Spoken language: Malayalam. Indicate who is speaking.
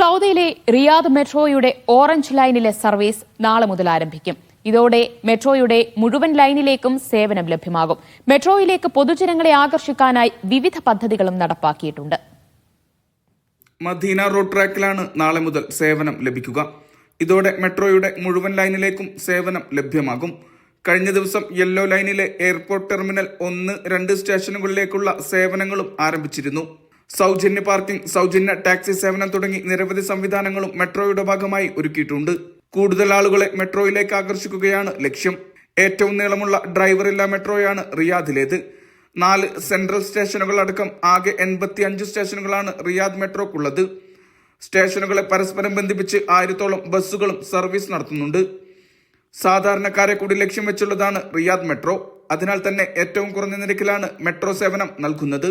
Speaker 1: സൗദിയിലെ റിയാദ് മെട്രോയുടെ ഓറഞ്ച് ലൈനിലെ സർവീസ് നാളെ മുതൽ ആരംഭിക്കും. ഇതോടെ മെട്രോയുടെ മുഴുവൻ ലൈനിലേക്കും സേവനം ലഭ്യമാകും. മെട്രോയിലേക്ക് പൊതുജനങ്ങളെ ആകർഷിക്കാനായി വിവിധ പദ്ധതികളും നടപ്പാക്കിയിട്ടുണ്ട്.
Speaker 2: മദീന റോഡ് ട്രാക്കിലാണ് നാളെ മുതൽ സേവനം ലഭിക്കുക. ഇതോടെ മെട്രോയുടെ മുഴുവൻ ലൈനിലേക്കും സേവനം ലഭ്യമാകും. കഴിഞ്ഞ ദിവസം യെല്ലോ ലൈനിലെ എയർപോർട്ട് ടെർമിനൽ ഒന്ന് രണ്ട് സ്റ്റേഷനുകളിലേക്കുള്ള സേവനങ്ങളും ആരംഭിച്ചിരുന്നു. സൗജന്യ പാർക്കിംഗ് സൗജന്യ ടാക്സി സേവനം തുടങ്ങി നിരവധി സംവിധാനങ്ങളും മെട്രോയുടെ ഭാഗമായി ഒരുക്കിയിട്ടുണ്ട്. കൂടുതൽ ആളുകളെ മെട്രോയിലേക്ക് ആകർഷിക്കുകയാണ് ലക്ഷ്യം. ഏറ്റവും നീളമുള്ള ഡ്രൈവറില്ല മെട്രോയാണ് റിയാദിലേത്. നാല് സെൻട്രൽ സ്റ്റേഷനുകൾ അടക്കം ആകെ എൺപത്തി അഞ്ച് സ്റ്റേഷനുകളാണ് റിയാദ് മെട്രോക്കുള്ളത്. സ്റ്റേഷനുകളെ പരസ്പരം ബന്ധിപ്പിച്ച് ആയിരത്തോളം ബസ്സുകളും സർവീസ് നടത്തുന്നുണ്ട്. സാധാരണക്കാരെ കൂടി ലക്ഷ്യം വെച്ചുള്ളതാണ് റിയാദ് മെട്രോ. അതിനാൽ തന്നെ ഏറ്റവും കുറഞ്ഞ നിരക്കിലാണ് മെട്രോ സേവനം നൽകുന്നത്.